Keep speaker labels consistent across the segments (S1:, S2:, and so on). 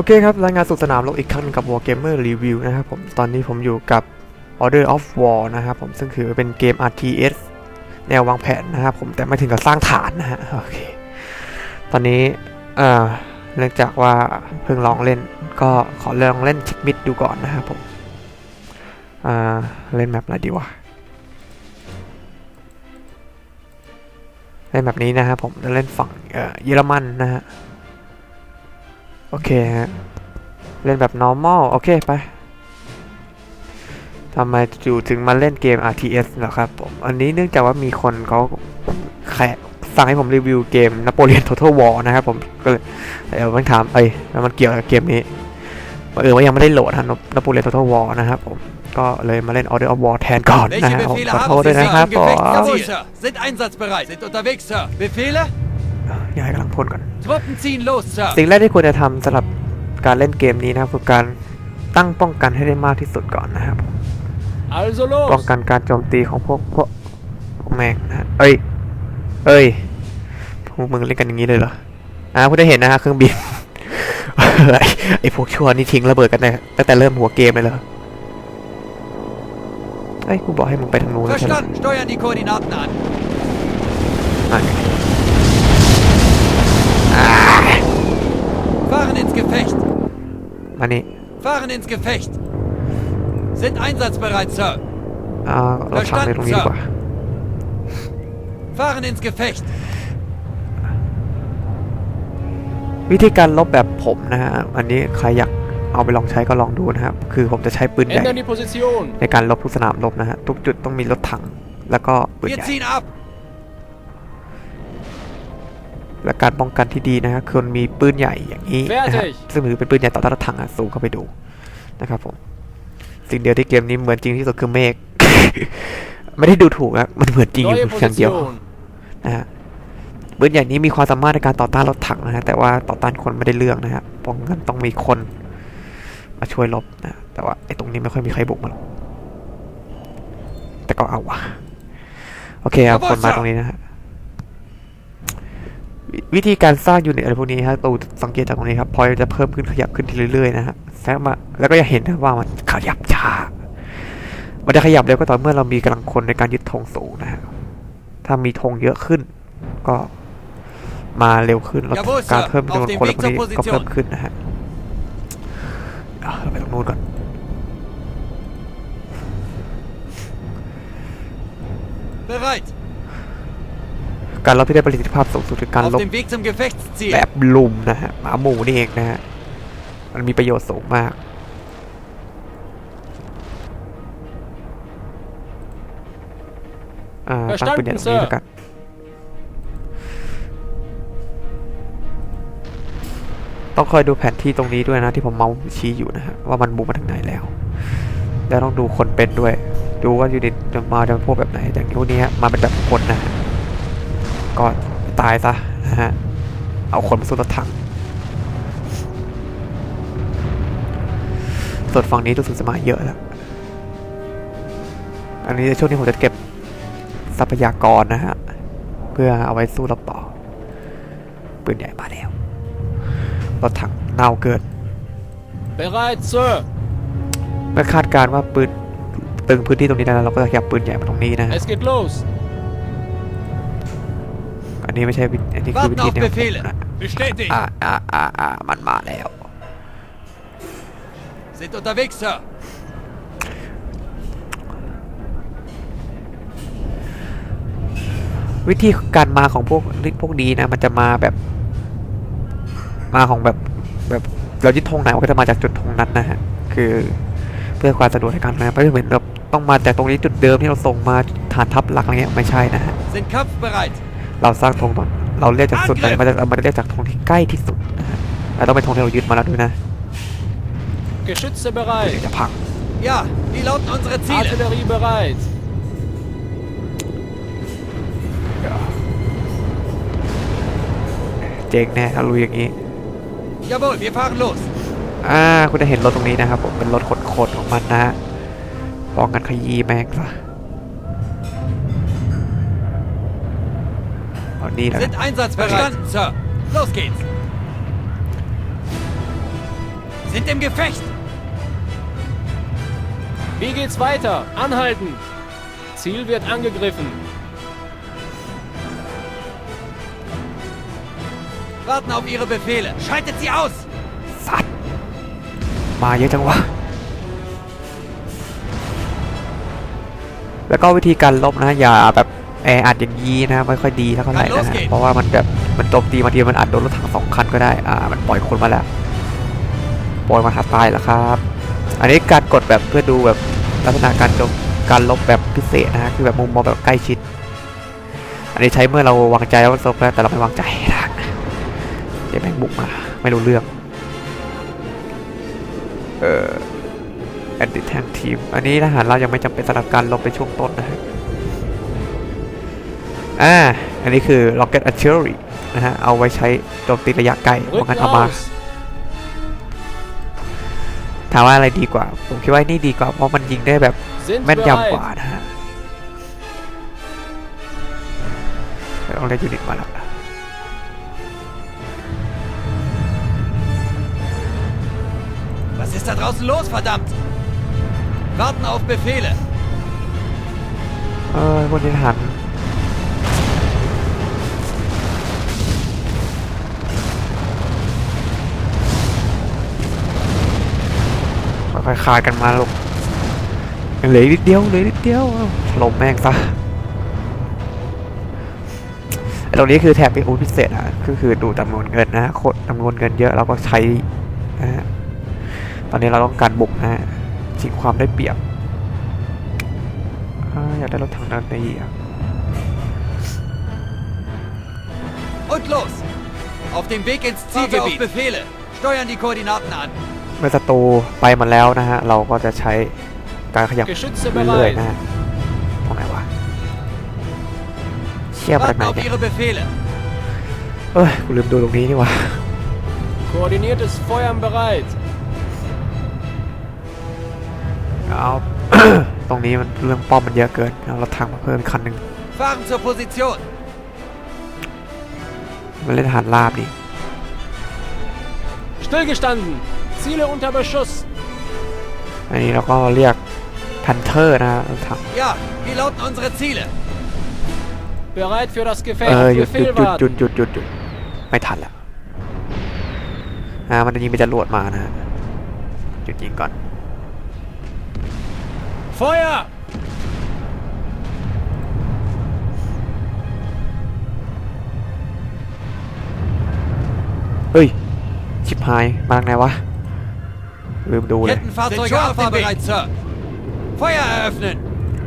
S1: โอเคครับ รายงานสุดสนามรบอีกครั้งนึงกับ Wargamer Review นะครับผม ตอนนี้ผมอยู่กับ Order of War นะครับผม ซึ่งคือเป็นเกม RTS แนววางแผนนะครับผม แต่ไม่ถึงกับสร้างฐานนะฮะ โอเค ตอนนี้เอ่อเนื่องจากว่าเพิ่งลองเล่น ก็ขอลองเล่นชิคมิดดูก่อนนะครับผมอ่าเล่นแมปอะไรดีวะ เล่นแบบนี้นะครับผมจะเล่นฝั่งเอ่อเยอรมันนะฮะ โอเคฮะ เล่นแบบ normal โอเค ไปทำไมจู่ถึงมาเล่นเกม RTS เหรอครับผม อันนี้เนื่องจากว่ามีคนเขาแขกสั่งให้ผมรีวิวเกม Napoleon Total War นะครับผม ก็เลยเดี๋ยวมันถามเอ้ยแล้วมันเกี่ยวกับเกมนี้บังเออว่ายังไม่ได้โหลดฮะ Napoleon Total War นะครับผม ก็เลยมาเล่น Order of War แทนก่อนนะ
S2: Welche
S1: ฮะขอโทษด้วยนะครับผม อยากให้กำลังพ่นก่อน
S2: Truppen ziehen los, Sir.
S1: สิ่งแรกที่ควรจะทำสำหรับการเล่นเกมนี้นะครับคือการตั้งป้องกันให้ได้มากที่สุดก่อนนะครับ
S3: Also
S1: ป้อง
S3: los!
S1: กันการโจมตีของพวกพวกพวกแมงนะฮะเอ้ย เอ้ย พวกมึงเล่นกันอย่างนี้เลยเหรอ อ่าคุณได้เห็นนะฮะเครื่องบิน ไอ้ไอ้พวกชั่วนี่ทิ้งระเบิดกันตั้งตั้งแต่เริ่มหัวเกมเลยเหรอเอ้ยกูบอกให้มึงไปทางนู้นไม่ใช่เหร
S2: Gefecht.
S1: มานี่
S2: Fahren ins Gefecht. Sind einsatzbereit, Sir.
S1: อ่าเราทำในตรงนี้ดีกว่า
S2: Fahren ins Gefecht.
S1: วิธีการลบแบบผมนะฮะ อันนี้ใครอยากเอาไปลองใช้ก็ลองดูนะครับ คือผมจะใช้ปืนใหญ่
S3: Ändern die Position!
S1: ในการลบทุกสนามรบนะฮะ ทุกจุดต้องมีรถถัง แล้วก็ปืน
S2: Wir
S1: ใหญ่ และการป้องกันที่ดีนะฮะคือมีปืนใหญ่อย่างนี้นะฮะ
S3: Fertig
S1: ซึ่งถือเป็นปืนใหญ่ต่อต้านรถถังอะสูงเข้าไปดูนะครับผมสิ่งเดียวที่เกมนี้เหมือนจริงที่สุดคือเมฆไม่ได้ดูถูกนะมันเหมือนจริงอยู่
S3: Neue
S1: เพียงเดียว
S3: Position!
S1: นะฮะปืนใหญ่นี้มีความสามารถในการต่อต้านรถถังนะฮะแต่ว่าต่อต้านคนไม่ได้เรื่องนะฮะป้องกันต้องมีคน มาช่วยลบนะแต่ว่าไอ้ตรงนี้ไม่ค่อยมีใครบุกมาหรอกแต่ก็เอาวะโอเคเอาคนมาตรงนี้นะฮะ วิธีการสร้างยูนิตอะไรพวกนี้ฮะตูสังเกตจากตรงนี้ครับพอยจะเพิ่มขึ้นขยับขึ้นทีเรื่อยๆนะฮะแล้วมาแล้วก็จะเห็นนะว่ามันขยับช้ามันจะขยับเร็วก็ต่อเมื่อเรามีกำลังคนในการยึดธงสูงนะฮะถ้ามีธงเยอะขึ้น ก็มาเร็วขึ้นแล้วการเพิ่มจำนวนคนอะไร
S2: Weg
S1: พวกนี้ก็เพิ่มขึ้นนะฮะเราไปตรงนู้นก่อน
S2: Bereit.
S1: การลบที่ได้ประสิทธิภาพสูงสุดคือการ
S2: Auf
S1: ลบ
S2: dem Weg zum Gefechtsziel.
S1: แบบลุมนะฮะหมาหมูนี่เองนะฮะมันมีประโยชน์สูงมากอ่าตั้งปืนใหญ่ตรงนี้แล้วกันต้องคอยดูแผนที่ตรงนี้ด้วยนะที่ผมเมาส์ชี้อยู่นะฮะว่ามันบุกมาทางไหนแล้ว แล้วต้องดูคนเป็นด้วย ดูว่ายูนิตจะมาจะเป็นพวกแบบไหนอย่างพวกนี้ฮะมาเป็นแบบคนนะฮะ ก็ตายซะนะฮะ เอาคนมาสู้รถถัง ส่วนฝั่งนี้รู้สึกจะมาเยอะแล้ว อันนี้ช่วงนี้ผมจะเก็บทรัพยากรนะฮะ เพื่อเอาไว้สู้รบต่อปืนใหญ่มาแล้ว รถถังเน่าเกิน
S3: Bereit, Sir!
S1: เมื่อคาดการณ์ว่าปืนตึงพื้นที่ตรงนี้ได้แล้วเราก็จะขยับปืนใหญ่มาตรงนี้นะฮะ
S3: Es geht los!
S1: อันนี้ไม่ใช่วิธีอันนี้คือวิ
S2: Warten
S1: ธี
S2: auf
S1: แนวผม
S2: Befehle.
S1: นะ
S2: Bestätigt.
S1: อ่าอ่าอ่าอ่ามันมาแล้ว
S2: Sind unterwegs, Sir.
S1: วิธีการมาของพวกพวกนี้นะ มันจะมาแบบ มาของแบบแบบเรายึดธงไหนมันก็จะมาจากจุดธงนั้นนะฮะคือเพื่อความสะดวกในการมาไม่ได้เหมือนแบบต้องมาจากตรงนี้จุดเดิมที่เราส่งมาฐานทัพหลักอะไรเงี้ยไม่ใช่นะฮะ
S2: Sind kampfbereit.
S1: เราสร้างธงตอนเราเรียกจากสุดไหนมันจะมันจะเรียกจากธงที่ใกล้ที่สุดนะฮะแล้วต้องเป็นธงที่เรายึดมาแล้วด้วยนะ
S3: Geschütze
S1: เดี๋ยว
S3: bereit!
S1: จะพัง
S2: Ja, wie lauten unsere Ziele?
S3: Artillerie bereit!
S1: เจ๊งแน่ถ้ารู้อย่างนี้
S2: Jawohl, wir fahren los.
S1: อ่าคุณจะเห็นรถตรงนี้นะครับผมเป็นรถขนคนของมันนะฮะลองกันขยี้แม่งซะ เอานี่แหละ
S2: Sind einsatzbereit. Verstanden, Sir. Los geht's. Sind im Gefecht!
S3: Wie geht's weiter? Anhalten! Ziel wird angegriffen.
S2: Warten auf Ihre Befehle! Schaltet sie aus!
S1: สัตว์มาเยอะจังวะ แล้วก็วิธีการลบนะ อย่าแบบ แออัดอย่างนี้นะไม่ค่อยดีเท่าไหร่นะฮะเพราะว่ามันแบบมันโจมตีบางทีมันอัดโดนรถถังสองคันก็ได้อ่ามันปล่อยคนมาแล้วปล่อยมาหาตายแล้วครับ อันนี้การกดแบบเพื่อดูแบบลักษณะการโจมการลบแบบพิเศษนะฮะคือแบบมุมมองแบบใกล้ชิด อันนี้ใช้เมื่อเราวางใจแล้วมันซบแล้วแต่เราไม่วางใจนะเดี๋ยวแม่งบุกมาไม่รู้เรื่องเอ่อแอนดิแทงทีม อันนี้ทหารเรายังไม่จำเป็นสำหรับการลบในช่วงต้นนะฮะ อ่า อันนี้คือ Rocket Artillery นะฮะ เอาไว้ใช้โจมตีระยะไกลเพราะ
S3: Rücken
S1: งั้นเอามา
S3: aus!
S1: ถามว่าอะไรดีกว่า ผมคิดว่านี่ดีกว่า เพราะมันยิงได้แบบ
S3: Sind
S1: แม่นยำกว่า
S3: bereit!
S1: นะฮะเอาเลยูนิตมาแล้ว
S2: Was ist da draußen los, verdammt? Warten auf Befehle!
S1: เออพวกนี้ทหาร ค่อยๆคายกันมาลูกยังเหลืออีกนิดเดียวเหลืออีกนิดเดียวเอาถล่มแม่งซะไอ้ตรงนี้คือแถบเป็นอุพิเศษอะก็คือดูจำนวนเงินนะโคตรจำนวนเงินเยอะเราก็ใช้นะฮะตอนนี้เราต้องการบุกนะฮะชิงความได้เปรียบอ่าอยากได้รถถังด้านในอะ
S2: Und los! Auf dem Weg ins Zielgebiet! auf Befehle! Steuern die Koordinaten an!
S1: เมื่อศัตรูไปมาแล้วนะฮะ เราก็จะใช้การขยับ
S3: Geschütze
S1: เรื่อย
S3: bereit!
S1: ๆนะฮะตรงไหนวะเชี่ยมาจาก
S2: Warten
S1: ไหน
S2: auf
S1: เนี่ย
S2: Ihre Befehle!
S1: เอ้ยกูลืมดูตรงนี้นี่หว่า
S3: Koordiniertes Feuern bereit!
S1: เอาตรงนี้มันเรื่องป้อมมันเยอะเกินเอารถถังมาเพิ่มอีกคันหนึ่ง
S2: Fahren zur Position!
S1: มันเล่นทหารราบดิ
S3: Stillgestanden! Ziele unter Beschuss!
S1: อันนี้เราก็เรียกพันเทอร์นะฮะรถถัง
S2: Ja, wie lauten unsere Ziele?
S3: Bereit für das
S1: เอ
S3: Gefecht!
S1: อหยุดหยุด
S3: Befehl
S1: หยุดหยุด
S3: warten!
S1: หยุดหยุดหยุดไม่ทันแล้วอ่ามันจะยิงไปจรวดมานะฮะหยุดยิงก่อน
S3: Feuer!
S1: เฮ้ยชิบหายมาทางไหนวะ ลืมดูเลย
S2: Kettenfahrzeuge abfahrbereit, Sir! Feuer eröffnen!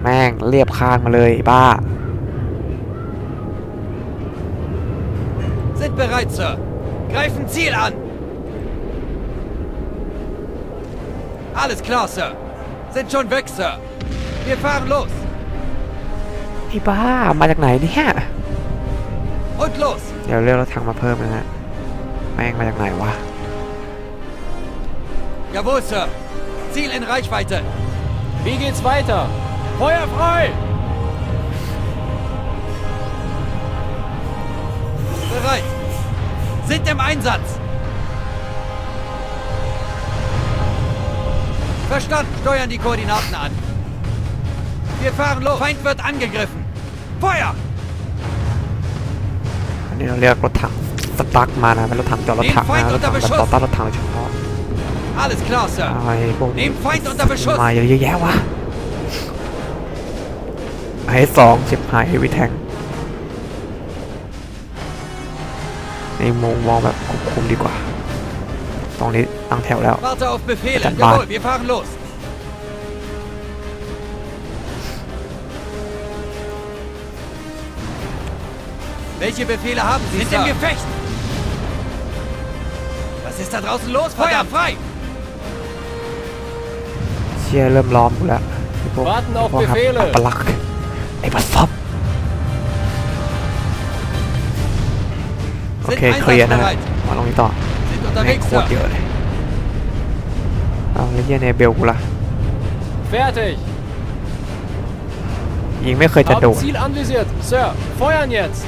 S1: แม่งเรียบคางมาเลยไอ้บ้า
S2: Sind bereit, Sir! Greifen Ziel an! Alles klar, Sir! Sind schon weg, Sir! Wir fahren los!
S1: ไอ้บ้ามาจากไหนเนี่ย
S2: Und los!
S1: เดี๋ยวเรียกรถถังมาเพิ่มนะฮะ แม่งมาจากไหนวะ
S2: Jawohl, Sir! Ziel in Reichweite!
S3: Wie geht's weiter? Feuer frei!
S2: Bereit! Sind im Einsatz! Verstanden! Steuern die Koordinaten an! Wir fahren los! Feind wird angegriffen! Feuer!
S1: อันนี้เราเรียกรถถังสตั๊กมานะเป็นรถถังจอดรถถังนะรถถังแบบต่อต้านรถถังโดยเฉพาะ
S2: Alles klar, Sir!
S1: เอาไอ้พวกนี้
S2: Nehmt Feind unter Beschuss!
S1: มาเยอะแยะวะไอ้สองชิบหายวิแทงนี่มองมองแบบควบคุมดีกว่า ตรงนี้ตั้งแถวแล้ว
S2: Warte auf Befehle!
S1: Dann
S2: Jawohl,
S1: mal.
S2: wir fahren los! Welche Befehle haben Sie, Sind im Gefecht! Was ist da draußen los? Feuer frei!
S1: เชียเริ่มล้อมกูแล้วไอ้พวก
S3: Warten auf
S1: พวกครับ
S3: Befehle
S1: อัปลักษณ์ไอ้บัสซอบโอ
S2: Sind
S1: เคเคลียร์นะฮะ
S2: einsatzbereit!
S1: มาลงนี้ต่อ
S2: Sind
S1: แม่ง
S2: unterwegs,
S1: โคตรเย
S2: Sir!
S1: อะเลยเอาแล้วเฮียเนเบลกูล่ะ
S3: Fertig!
S1: ยิงไม่เคยจะโด
S3: Haben
S1: น
S3: Ziel anvisiert! Sir, feuern jetzt!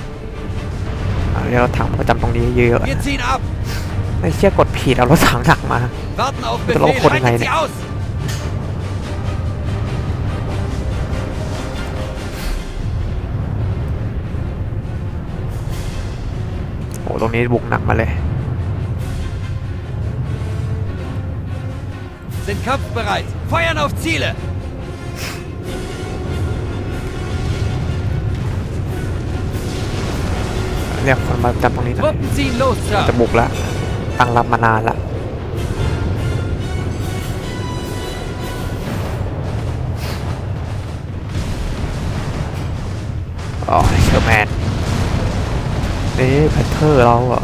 S1: อะเรียกรถถังมาประจำตรงนี้เยอะๆ
S2: Wir
S1: นะ
S2: ziehen ab!
S1: ในไอ้เชี่ยกดผิดเอารถถังหนักมา
S2: Warten auf
S1: Bitte auch
S2: Befehl.
S1: vor den
S2: Halten Sie
S1: Heine.
S2: aus!
S1: โอ้ ตรงนี้บุกหนักมาเลย
S2: Sind kampfbereit. Feuern auf Ziele.
S1: เรียกคนมาจับตรงนี้หน่อย
S2: Truppen ziehen los,
S1: จะ
S2: Sir.
S1: บุกแล้วตั้งรับมานานละอ๋อเชอร์แมน นี่แพทเทอร์เราอะ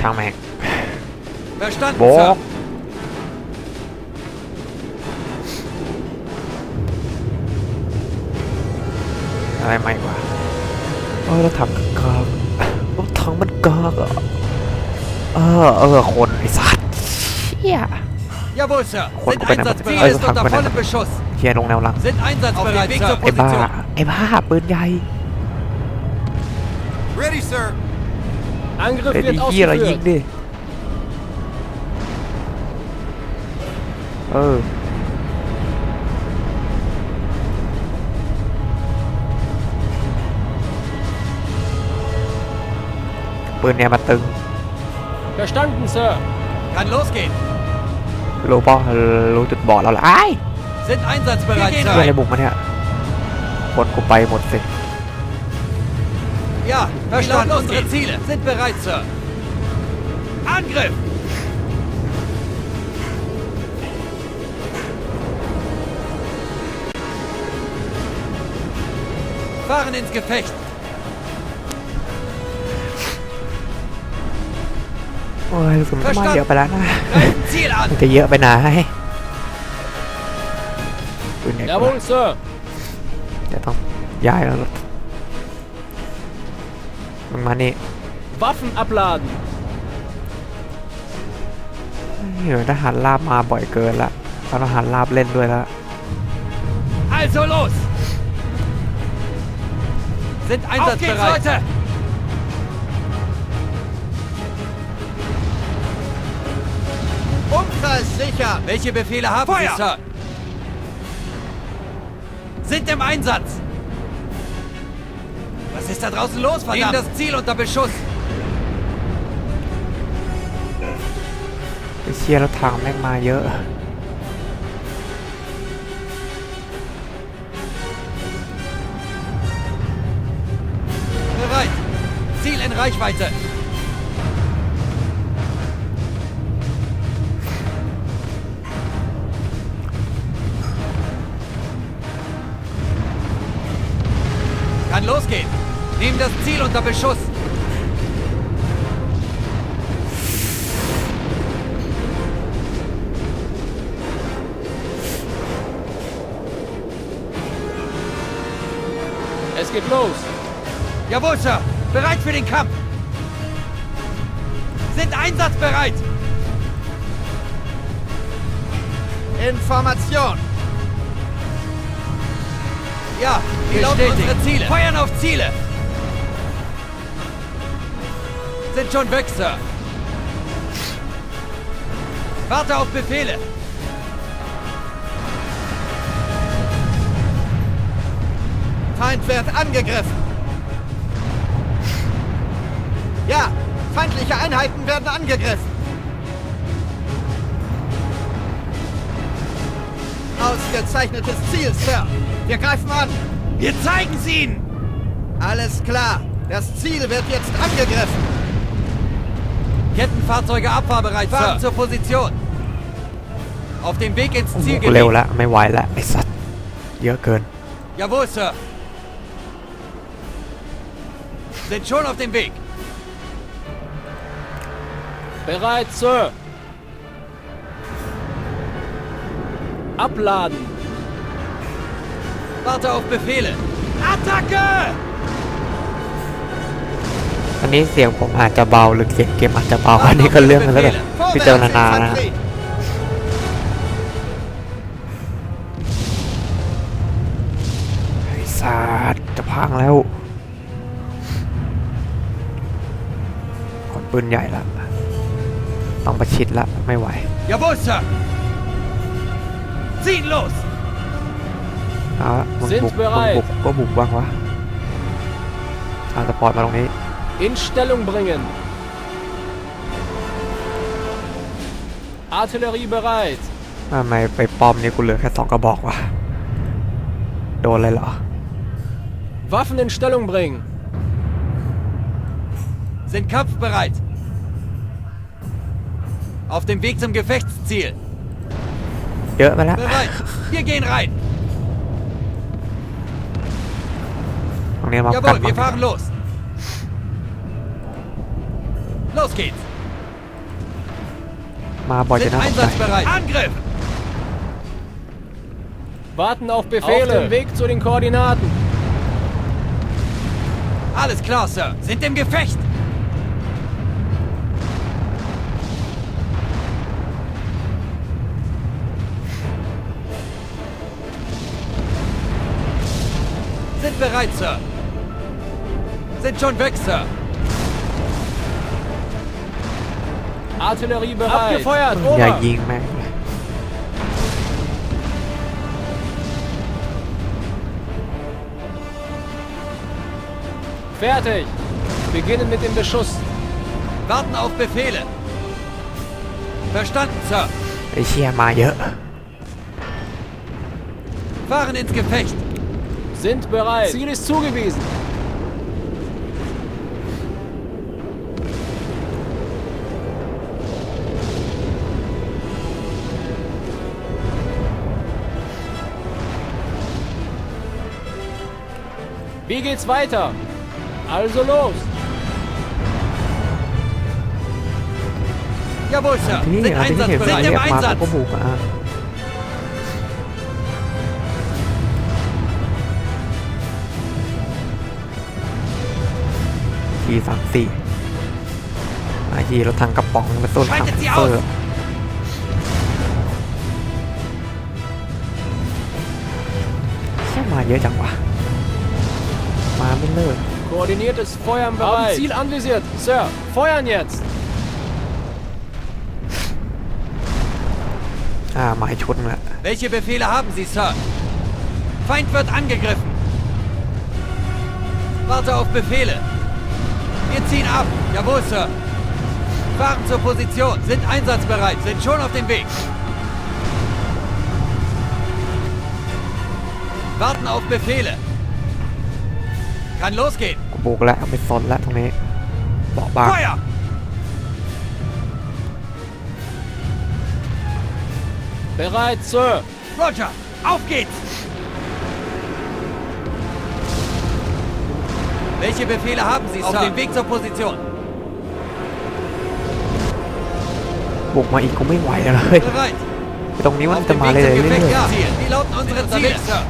S1: ช่างแม่ง
S2: Verstanden,
S1: Boah.
S2: Sir.
S1: อะไรใหม่กว่าเออรถถังกากรถถังมันกากอะเออเออคนไอ้สัตว์เชี่ย
S2: Jawohl, Sir.
S1: คน
S2: Sind
S1: ไปไหน
S2: einsatzbereit.
S1: เอ้ย
S2: Ist
S1: ถัง
S2: unter
S1: ไปไหน
S2: vollem Beschuss.
S1: เฮียลงแนวหลัง
S2: Sind einsatzbereit, Sir.
S1: ไอ้บ้า ไอ้บ้าปืนใหญ่
S2: Ready, Sir.
S3: Angriff
S1: ไอ้
S3: wird
S1: เฮียอะไรยิง
S3: ausgeführt.
S1: ดิ เออ ปืนเนี่ยมันตึง
S3: Verstanden, Sir.
S2: Kann losgehen.
S1: รู้ป่ะรู้จุดบอดเราละไอ้าย
S2: Sind einsatzbereit,
S1: เฮียอะไร
S2: Sir.
S1: บุกมาเนี่ย คนกูไปหมดสิ
S2: Ja, verstanden. Unsere Ziele sind bereit, Sir. Angriff! Fahren ins Gefecht.
S1: โอ้ยรู้สึกมันมาเยอะไปแล้วนะ
S2: Greifen Ziel an.
S1: มันจะเยอะไปไหนปืนใหญ่กว่า
S3: Jawohl, Sir.
S1: จะต้องย้ายแล้วล่ะมึงมานี่
S3: Waffen abladen.
S1: เดี๋ยวทหารราบมาบ่อยเกินละตอนทหารราบเล่นด้วยแล้ว
S2: Also los! Sind einsatzbereit. Leute! Umkreis sicher! Welche Befehle haben
S4: Feuer!
S2: Sie, Sir? Sind im Einsatz! Was ist da draußen los, verdammt? Nehmen das Ziel unter Beschuss!
S1: ไอ้เชียร์รถถังแม่งมาเยอะ
S2: Bereit! Ziel in Reichweite! Kann losgehen! Nehmen das Ziel unter Beschuss!
S3: Es geht los.
S2: Jawohl, Sir! Bereit für den Kampf! Sind einsatzbereit! Information! Ja, wir lauten unsere Ziele. Feuern auf Ziele! Sind schon weg, Sir. Warte auf Befehle. Feind wird angegriffen. Ja, feindliche Einheiten werden angegriffen. Ausgezeichnetes Ziel, Sir. Wir greifen an. Wir zeigen es ihnen. Alles klar. Das Ziel wird jetzt angegriffen. Kettenfahrzeuge abfahrbereit, Fahren zur Position. Auf dem Weg ins
S1: โอ้โหกูเร็ว
S2: Zielgebiet.
S1: ละไม่ไหวละไอ้สัตว์เยอะเกิน
S2: Jawohl, Sir. Sind schon auf dem Weg.
S3: Bereit, Sir. Abladen!
S2: Warte auf Befehle! Attacke!
S1: อันนี้เสียงผมอาจจะเบาหรือเสียงเกมอาจจะเบาอันนี้ก็เรื่องแล้วแบบพิจารณานะไอ้สัตว์จะพังแล้วขนปืนใหญ่ละต้องประชิดละไม่ไหว
S2: อย่าบุ Sir! Ziehen los.
S1: เอาละมึง
S3: Sind
S1: บุกมึง
S3: bereit
S1: บุกก็บุกบ้างวะเอาสปอร์ตมาตรงนี้
S3: In Stellung bringen. Artillerie bereit.
S1: ทำไมไปป้อมนี่กูเหลือแค่สองกระบอกวะ โดนเลยเหรอ
S3: Waffen in Stellung bringen.
S2: Sind kampfbereit. Auf dem Weg zum Gefechtsziel.
S1: เยอะไปแล้ว
S2: Bereit. Wir gehen rein.
S1: ตรงนี้มากัน
S2: Jawohl, wir
S1: ฝั่ง
S2: fahren los. Los geht's.
S1: มาบ่อยจะ
S2: Sind
S1: น่าตกใจ
S2: einsatzbereit. Angriff.
S3: Warten auf Befehle. Auf dem Weg zu den Koordinaten.
S2: Alles klar, Sir. Sind im Gefecht. Sind bereit, Sir. Sind schon weg, Sir.
S3: Artillerie bereit. Abgefeuert.
S1: อย่า
S3: Over.
S1: ยิงแม่ง
S3: Fertig. Beginnen mit dem Beschuss.
S2: Warten auf Befehle. Verstanden, Sir.
S1: ไอเชียมาเยอะ
S2: Fahren ins Gefecht.
S3: Sind bereit. Ziel ist zugewiesen. Wie geht's weiter? Also los.
S2: Jawohl, Sir.
S1: ที่
S2: Sind
S1: เอาที่เห็น
S2: einsatzbereit.
S1: เรี
S2: Sind
S1: ย
S2: im
S1: กมา
S2: Einsatz.
S1: ทีสามสี่ไอาทีรถถังกระป๋องมาต้นถัง
S2: Schaltet sie
S1: เฟอ
S2: aus
S1: ร์ใช่มาเยอะจังวะมาไม่เลิก
S3: Koordiniertes Feuern bereit. Haben Ziel anvisiert. Sir, feuern jetzt.
S1: อ่าหมายชุดละ
S2: Welche Befehle haben Sie, Sir? Feind wird angegriffen. Warte auf Befehle. Wir ziehen ab. Jawohl, Sir. Fahren zur Position. Sind einsatzbereit. Sind schon auf dem Weg. Warten auf Befehle. Kann losgehen.
S1: กูบุกแล้วไม่สนแล้วตรงนี้บอกบ้าง
S2: Feuer!
S3: Bereit, Sir.
S2: Roger, auf geht's! Welche Befehle haben Sie, Auf dem Weg zur Position.
S1: บุกมาอีกกูไม่ไหวแล้วเลย
S2: Bereit.
S1: ตรงนี้มัน
S2: Auf
S1: จะ
S2: dem
S1: มา
S2: Weg
S1: เลย
S2: zum
S1: เรื่อย
S2: Gefechtsziel. Wie lauten unsere Ziele, Sir?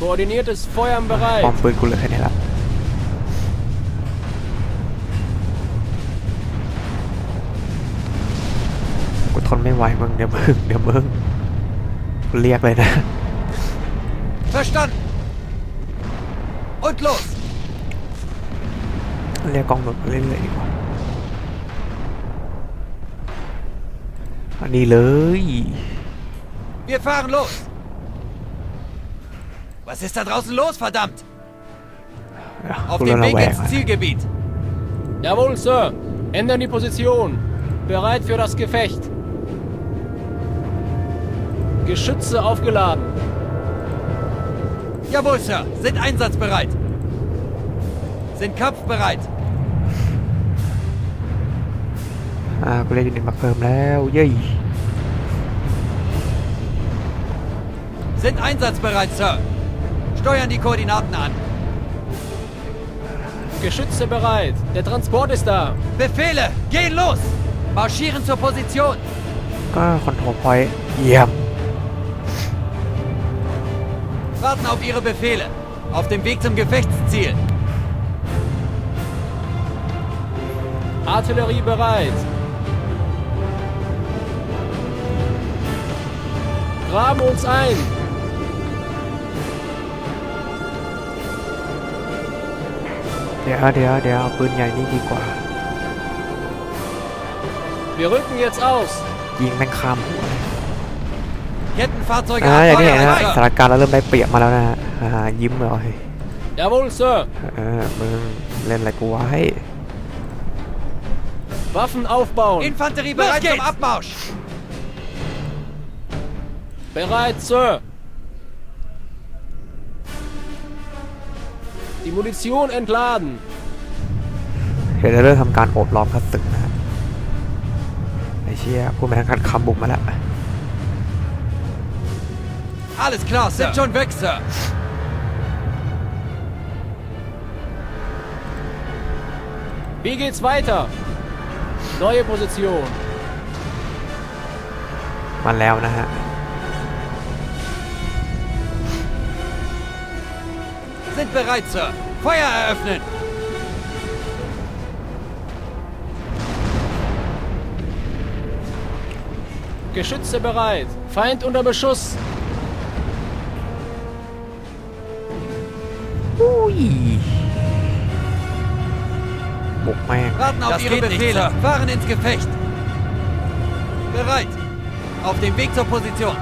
S3: Koordiniertes Feuern
S1: ๆ
S3: bereit.
S1: ปอมปืนกูเหลือแค่นี้ละกูทนไม่ไหวมึงเดี๋ยวมึงเดี๋ยวมึงกูเรียกเลยนะ
S2: Verstanden. Und los.
S1: เรียกกองหนุนมาเรื่อยๆดีกว่าอันนี้เลย
S2: Wir fahren los. Was ist da draußen los, verdammt?
S1: กู
S2: Auf
S1: เริ่ม
S2: dem
S1: ระ
S2: Weg
S1: แวง
S2: ins
S1: แล้ว
S2: Zielgebiet.
S3: Jawohl, Sir. Ändern die Position. Bereit für das Gefecht. Geschütze aufgeladen.
S2: Jawohl, Sir. Sind einsatzbereit. Sind kampfbereit.
S1: อ่ากูเรียกยูนิตมาเพิ่มแล้วเย้ย
S2: Sind einsatzbereit, Sir. Steuern die Koordinaten an.
S3: Geschütze bereit. Der Transport ist da.
S2: Befehle. Gehen los. Marschieren zur Position.
S1: ก็คอนโทรลพอยต์เยี่ยม
S2: Warten auf Ihre Befehle. Auf dem Weg zum Gefechtsziel.
S3: Artillerie bereit. Graben uns ein.
S1: เดี๋ยวเดี๋ยวเดี๋ยวเอาปืนใหญ่นี่ดีกว่า
S3: Wir rücken jetzt aus.
S1: ยิงแอ่าอย่างที่เห็นนะ
S2: abfeuern!
S1: สถานการณ์เราเริ่มได้เปรียบมาแล้วนะฮะอ่ายิ้มเลยเฮ้ย
S3: Jawohl, Sir.
S1: เออมึงเล่นอะไรกูไว้
S3: Waffen aufbauen.
S2: Infanterie bereit zum Abmarsch!
S3: Bereit, Sir. Die Munition entladen.
S1: เดี๋ยวจะเริ่มทำการโอบล้อมคัดศึกนะฮะไอ้เชี่ยพูดมาทางการคำบุกมาแล้ว
S2: Alles klar, Sir. Sind schon weg, Sir.
S3: Wie geht's weiter? Neue Position.
S1: มาแล้วนะฮะ
S2: Sind bereit, Sir. Feuer eröffnen!
S3: Geschütze bereit. Feind unter Beschuss.
S1: ยบุกแม่ง
S2: Warten auf Ihre Befehle. Fahren ins Gefecht. Bereit. Auf dem Weg zur Position.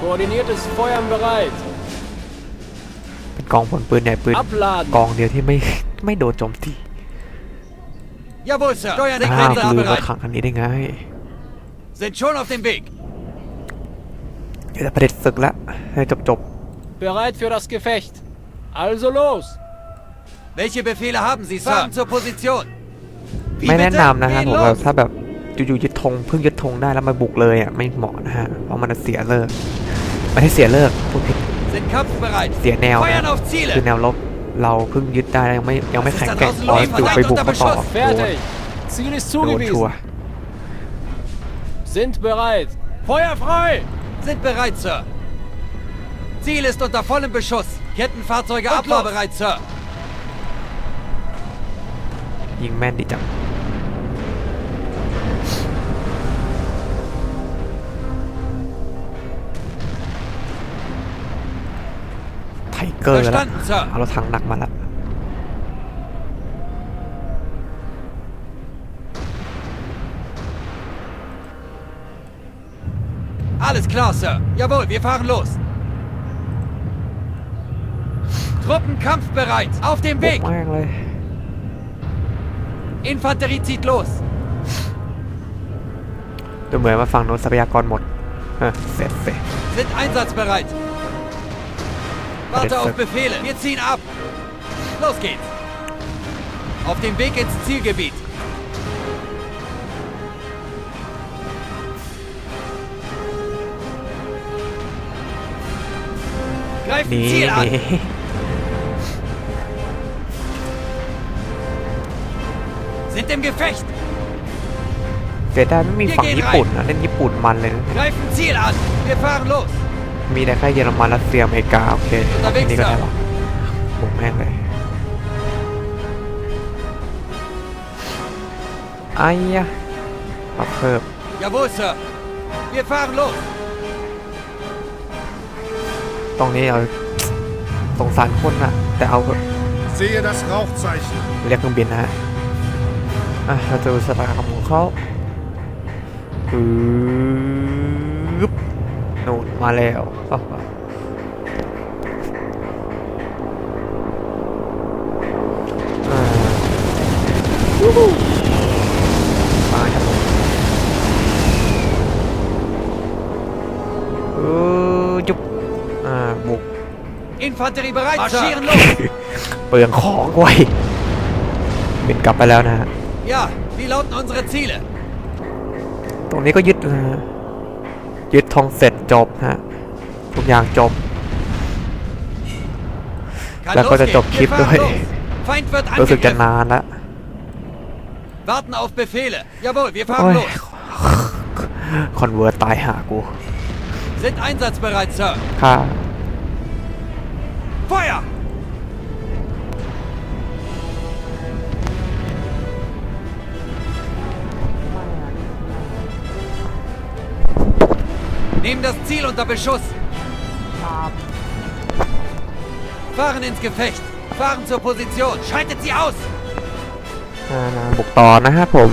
S3: Koordiniertes Feuern bereit.
S1: เป็นกองผลปืนใหญ่ปืน
S3: Abladen.
S1: กองเดียวที่ไม่ ไม่โดนโจมตี
S2: Jawohl, Sir. Steuern
S1: อ้าว
S2: Sequenz
S1: ลืมรถ
S2: bereit.
S1: ถังคันนี้ได้ไง
S2: Sind schon auf dem Weg.
S1: เดี๋ยวจะประเด็จศึกแล้วให้จบจบ
S3: Bereit für das Gefecht. Also los.
S2: Welche Befehle haben Sie, Sir? Fahren zur Position.
S1: ๆไม่แนะนำนะฮะ
S2: Gehen
S1: ผมว่า
S2: los.
S1: ถ้าแบบอยู่ๆยึดธงเพิ่งยึดธงได้แล้วมาบุกเลยอะไม่เหมาะนะฮะเพราะมันจะเสียเลิกไม่ให้เสียเลิกพูดผิด
S2: Sind kampfbereit.
S1: เสียแนวนะ
S2: Feuern auf
S1: คือ
S2: Ziele.
S1: แนวรบเราเพิ่งยึดได้ยังไม่ยังไม่แข็งแกร่ง
S2: Das ist
S1: พอ
S2: ein
S1: จู่ไปบุกเขาต่อ
S2: Außenlinie,
S1: โดน
S3: Fertig. Ziel ist
S1: โดนชัว
S3: zugewiesen.
S1: ร์
S3: Sind bereit. Feuer frei.
S2: Sind bereit, Sir. Ziel ist unter vollem Beschuss. Kettenfahrzeuge
S3: Und
S2: abfahrbereit, Sir.
S1: ยิงแม่นดีจังไทเกอร์แล้ว
S2: Verstanden, Sir.
S1: เอารถถังหนักมาแล้ว
S2: Alles klar, Sir. Jawohl, wir fahren los. Truppen kampfbereit. Auf dem
S1: บุก
S2: Weg.
S1: แม่งเลย
S2: Infanterie zieht los.
S1: ดูเหมือนว่าฝั่งโน้นทรัพยากรหมดเออเสร็จเสร็จ
S2: Sind einsatzbereit. Warte
S1: Jetzt,
S2: auf
S1: Sir.
S2: Befehle. Wir ziehen ab. Los geht's. Auf dem Weg ins Zielgebiet. Greifen
S1: นี่
S2: Ziel an.
S1: นี่
S2: Sind im Gefecht.
S1: เสียดายไม่มีฝั่งญี่ปุ่นนะเล่นญี่ปุ่นมันเลยนะ
S2: Greifen Ziel an. Wir fahren los.
S1: มีแต่แค่เยอรมันรัสเซียอเมริกาโอเคอันนี้ก็ได้หรอกบุกแม่งเลยไอ้ยะปรับเพิ่ม
S2: Jawohl, Sir. Wir fahren los.
S1: ตรงนี้เอาสงสารคนนะแต่เอาเถอะ
S4: Sehe das Rauchzeichen.
S1: เรียกเครื่องบินนะฮะ อะเราจะดูสถานการณ์ของเขาปึ๊บนู่นมาแล้วอ้าวอ่าวู้ฮู้มาครับผมเออจุ๊บอ่าบุก
S2: Infanterie bereit, Marschieren los.
S1: เปลืองของไว้บินกลับไปแล้วนะฮะ
S2: Ja, wie lauten unsere Ziele?
S1: ตรงนี้ก็ยึดนะฮะยึดทองเสร็จจบฮะทุกอย่างจบ
S2: Kann
S1: Da kommt der
S2: losgehen.
S1: Job
S2: Wir
S1: Keep
S2: fahren
S1: durch.
S2: los. Feind wird
S1: รู้สึกจะ
S2: angegriffen.
S1: นานแล้ว
S2: Warten auf Befehle. Jawohl, wir
S1: โอ้
S2: fahren
S1: ย
S2: los.
S1: คอนเวิร์ตตายหากู
S2: Sind einsatzbereit, Sir.
S1: ค่า
S2: Feuer! Nehmen das Ziel unter Beschuss. fahren ins Gefecht. Fahren zur Position. Schaltet sie aus.
S1: อ่านะบุกต่อนะครับผม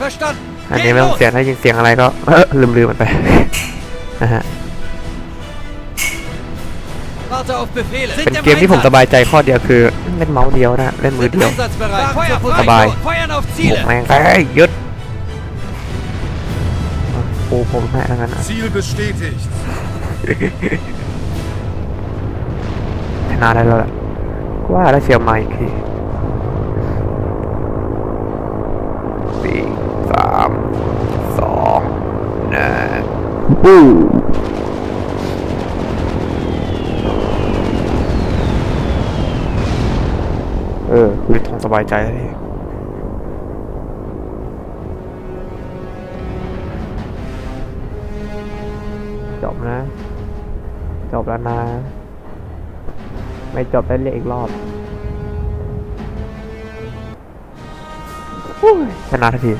S2: Verstanden.
S1: อันนี้
S2: Gehen
S1: ไม่ต้อง
S2: los.
S1: เสียงถ้ายินเสียงอะไรก็ ลืมลืมมันไป นะฮะ
S2: Warte auf Befehle.
S1: เป็น
S2: Sind
S1: เกมที่ผมสบายใจข้อเดียวคือเล่นเมาส์เดียวนะ เล่นมือ
S2: Sind
S1: เดียว
S2: einsatzbereit. Feuer frei.
S1: Dabei.
S2: Feuern auf
S1: บุก
S2: Ziele.
S1: แม่งเอ้ยหยุด โอ้ผมแม่ทั้งนั้นอะ
S4: Ziel bestätigt.
S1: ชนะได้แล้วแหละกูว่าแล้วเชียร์มาอีกทีสี่สามสองหนึ่งปู้เออคือทงสบายใจแล้วดิ จบนะ จบแล้วนะ ไม่จบได้เรียกอีกรอบชนะทันที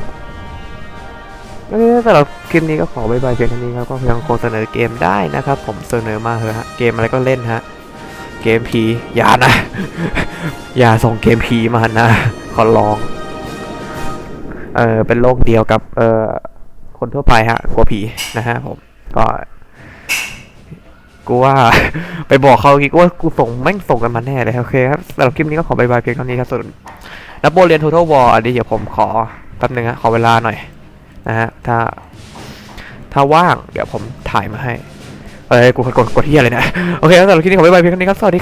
S1: เออสำหรับคลิปนี้ก็ขอบายบายเพียงเท่านี้ครับ ก็ยังคงเสนอเกมได้นะครับ ผมเสนอมาเถอะฮะ เกมอะไรก็เล่นฮะ เกมผีอย่านะ อย่าส่งเกมผีมานะ ขอร้อง เออเป็นโรคเดียวกับ เออคนทั่วไปฮะ กลัวผีนะฮะผม ก็ กูว่า ไปบอกเขาอีกว่ากูส่งแม่งส่งกันมาแน่เลยโอเคครับสำหรับคลิปนี้ก็ขอบายบายเพียงเท่านี้ครับส่วนนับโบเรียน Total War อันนี้เดี๋ยวผมขอแป๊บนึงฮะขอเวลาหน่อยนะฮะถ้า ถ้าว่างเดี๋ยวผมถ่ายมาให้เอ้ยกูกดกดที่อะไรนะโอเคครับสำหรับคลิปนี้ขอบายบายเพียงเท่านี้ครับสวัสดี